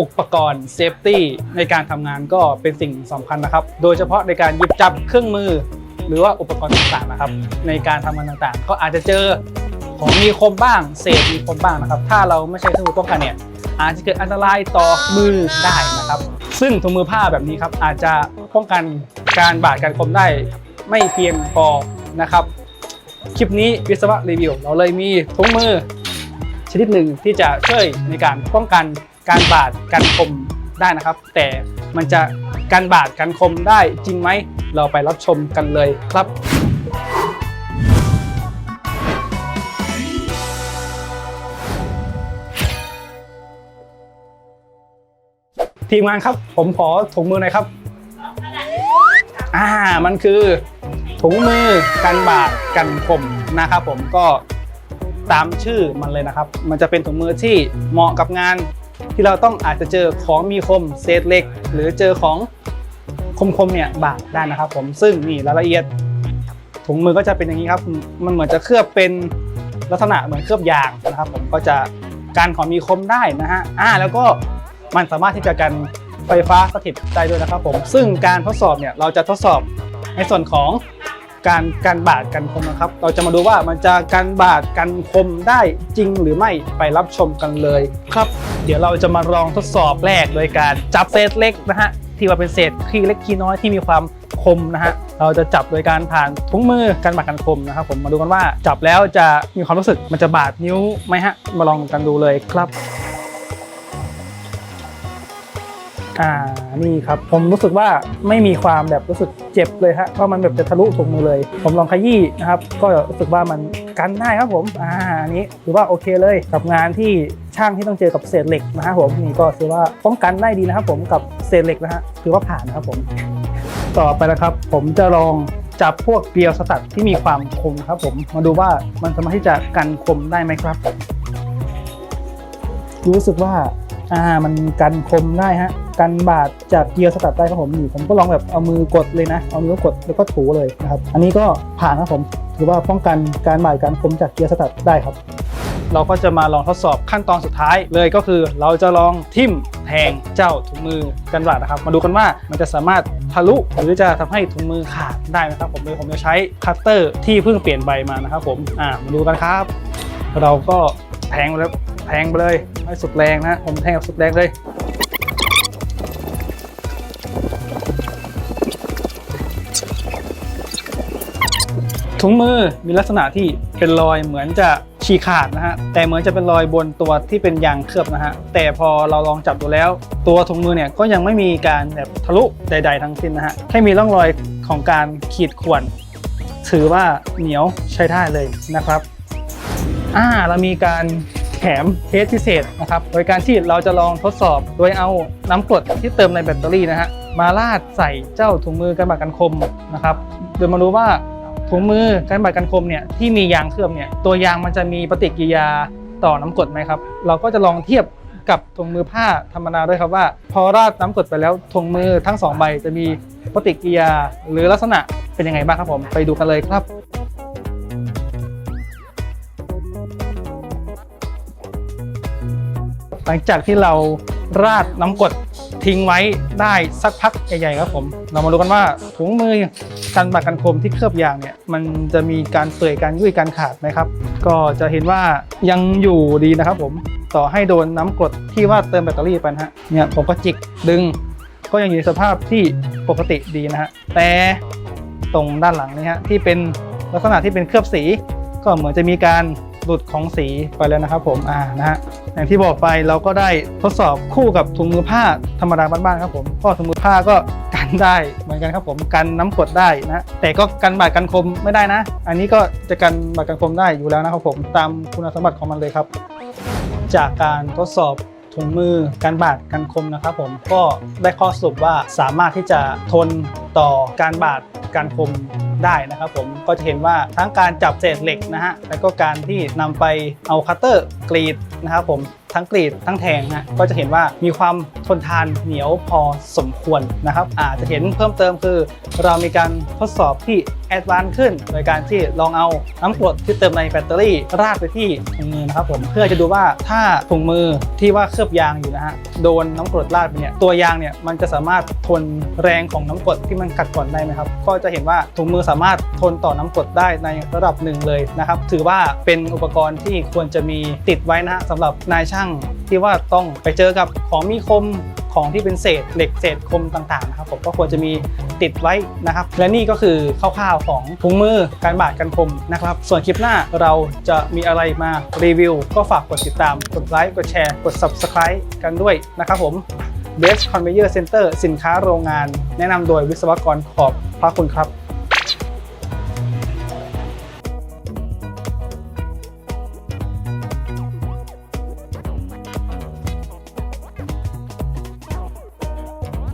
อุปกรณ์เซฟตี้ในการทำงานก็เป็นสิ่งสำคัญนะครับ โดยเฉพาะในการหยิบจับเครื่องมือ หรือว่าอุปกรณ์ต่างๆนะครับ ในการทำงานต่างๆ ก็อาจจะเจอของมีคมบ้างเศษมีคมบ้างนะครับ ถ้าเราไม่ใช้เครื่องมือป้องกันเนี่ยอาจจะเกิดอันตรายต่อมือได้นะครับ ซึ่งถุงมือผ้าแบบนี้ครับอาจจะป้องกันการบาดการคมได้ไม่เพียงพอนะครับ คลิปนี้วิศวะรีวิว เราเลยมีถุงมือชนิดหนึ่งที่จะช่วยในการป้องกัน การบาดการคมได้นะครับ แต่มันจะการบาดการคมได้จริงไหม เราไปรับชมกันเลยครับทีมงานครับ ผมขอถุงมือหน่อยครับ อ่า มันคือถุงมือกันบาดกันคมนะครับ ผมก็ตามชื่อมันเลยนะครับ มันจะเป็นถุงมือที่เหมาะกับงาน ที่เราต้องอาจจะเจอของมีคมเศษเหล็ก หรือเจอของคมๆเนี่ยบาดได้นะครับผมซึ่งนี่รายละเอียดถุงมือก็จะเป็นอย่างนี้ครับ มันเหมือนจะเคลือบเป็นลักษณะเหมือนเคลือบยางนะครับผมก็จะการของมีคมได้นะฮะอ่าแล้วก็มันสามารถที่จะกันไฟฟ้าสถิตได้ด้วยนะครับผมซึ่งการทดสอบเนี่ยเราจะทดสอบในส่วนของ การการบาดกันคมนะครับ เราจะมาดูว่ามันจะกันบาดกันคมได้จริงหรือไม่ไปรับชมกันเลยครับ เดี๋ยวเราจะมาลองทดสอบแรกโดยการจับเศษเล็กนะฮะที่ว่าเป็นเศษขี้เล็กขี้น้อยที่มีความคมนะฮะเราจะจับโดยการผ่านถุงมือกันบาดกันคมนะครับผมมาดูกันว่าจับแล้วจะมีความรู้สึกมันจะบาดนิ้วไหมฮะมาลองกันดูเลยครับ อ่านี่ครับผมรู้สึกว่าไม่มีความแบบรู้สึกเจ็บเลยฮะเพราะมันแบบจะทะลุถุงมือเลย ผมลองขยี้นะครับก็รู้สึกว่ามันกันได้ครับผมอ่านี้ถือว่าโอเคเลยกับงานที่ช่างที่ต้องเจอกับเศษเหล็กนะครับผมนี่ก็ถือว่าป้องกันได้ดีนะครับผมกับเศษเหล็กนะฮะถือว่าผ่านนะครับผมต่อไปนะครับ ผมจะลองจับพวกเกลียวสตัดที่มีความคมครับผมมาดูว่ามันสามารถที่จะกันคมได้ไหมครับ รู้สึกว่า อ่ามันกันคมได้ฮะกันบาดจากเกียร์สตัดได้ครับผมนี่ผมก็ลองแบบเอามือกดเลยนะ เอานิ้วกดแล้วก็ถูเลยนะครับ อันนี้ก็ผ่านครับผมถือว่าป้องกันการบาดการคมจากเกียร์สตัดได้ครับ เราก็จะมาลองทดสอบขั้นตอนสุดท้ายเลยก็คือ เราจะลองทิ่มแทงเจ้าถุงมือกันบาดนะครับ มาดูกันว่ามันจะสามารถทะลุหรือจะทำให้ถุงมือขาดได้ไหมครับผมโดยผมจะใช้คัตเตอร์ที่เพิ่งเปลี่ยนใบมานะครับผมอ่ามาดูกันครับ เราก็แทงแล้ว แทงไปเลยให้สุดแรงนะผมแทงสุดแรงเลยถุงมือมีลักษณะที่เป็นรอยเหมือนจะฉีกขาดนะฮะแต่เหมือนจะเป็นรอยบนตัวที่เป็นยางเคลือบนะฮะแต่พอเราลองจับดูแล้ว ตัวถุงมือเนี่ยก็ยังไม่มีการแบบทะลุใด ๆ ทั้งสิ้นนะฮะแค่มีร่องรอยของการขีดข่วนถือว่าเหนียวใช้ได้เลยนะครับอ่าเรามีการ แถมเทสพิเศษนะครับ โดยการที่เราจะลองทดสอบโดยเอาน้ำกรดที่เติมในแบตเตอรี่นะฮะมาราดใส่เจ้าถุงมือกันบาดกันคมนะครับโดยมาดูว่าถุงมือกันบาดกันคมเนี่ยที่มียางเคลือบเนี่ยตัวยางมันจะมีปฏิกิริยาต่อน้ำกรดไหมครับเราก็จะลองเทียบกับถุงมือผ้าธรรมดาด้วยครับว่า พอราดน้ำกรดไปแล้วถุงมือทั้งสองใบจะมีปฏิกิริยาหรือลักษณะเป็นยังไงบ้างครับผมไปดูกันเลยครับ หลังจากที่เราราดน้ำกรดทิ้งไว้ได้สักพักใหญ่ๆครับผม เรามาดูกันว่าถุงมือกันบาดกันคมที่เคลือบยางเนี่ย มันจะมีการเปื่อยการยุ่ยการขาดไหมครับ ก็จะเห็นว่ายังอยู่ดีนะครับผมต่อให้โดนน้ำกรดที่ว่าเติมแบตเตอรี่ไปนะฮะเนี่ยผมก็จิกดึง ก็ยังอยู่ในสภาพที่ปกติดีนะฮะแต่ตรงด้านหลังนี่ฮะที่เป็นลักษณะที่เป็นเคลือบสี ก็เหมือนจะมีการ หลุดของสีไปแล้วนะครับผมอ่านะฮะอย่างที่บอกไปเราก็ได้ทดสอบคู่กับถุงมือผ้าธรรมดาบ้านๆครับผมก็ถุงมือผ้าก็กันได้เหมือนกันครับผมกันน้ำกดได้นะแต่ก็กันบาดกันคมไม่ได้นะ อันนี้ก็จะกันบาดกันคมได้อยู่แล้วนะครับผมตามคุณสมบัติของมันเลยครับ จากการทดสอบถุงมือกันบาดกันคมนะครับผมก็ได้ข้อสรุปว่าสามารถที่จะทนต่อการบาดการคม ได้นะครับผมก็จะเห็นว่าทั้งการจับเศษเหล็กนะฮะแล้วก็การที่นำไปเอาคัตเตอร์กรีดนะครับผมทั้งกรีดทั้งแทงนะก็จะเห็นว่ามีความทนทานเหนียวพอสมควรนะครับอาจจะเห็นเพิ่มเติมคือ เรามีการทดสอบที่แอดวานซ์ขึ้น โดยการที่ลองเอาน้ำกรดที่เติมในแบตเตอรี่ ราดไปที่ถุงมือนะครับผมเพื่อจะดูว่าถ้าถุงมือที่ว่าเคลือบยางอยู่นะฮะโดนน้ำกรดราดไปเนี่ยตัวยางเนี่ยมันจะสามารถทนแรงของน้ำกรดที่มันกัดก่อนได้ไหมครับก็จะเห็นว่าถุงมือสามารถทนต่อน้ำกรดได้ในระดับหนึ่งเลยนะครับ ถือว่าเป็นอุปกรณ์ที่ควรจะมีติดไว้นะฮะสำหรับนายช่างที่ว่าต้องไปเจอกับของมีคมของที่เป็นเศษเหล็กเศษคมต่างๆนะครับผมก็ควรจะมีติดไว้นะครับ และนี่ก็คือคร่าวๆของถุงมือการบาดกันคมนะครับ ส่วนคลิปหน้าเราจะมีอะไรมารีวิว ก็ฝากกดติดตาม กดไลค์กดแชร์ กด Subscribe กันด้วยนะครับผม Best Conveyor Center สินค้าโรงงาน แนะนำโดยวิศวกรขอบพระคุณครับ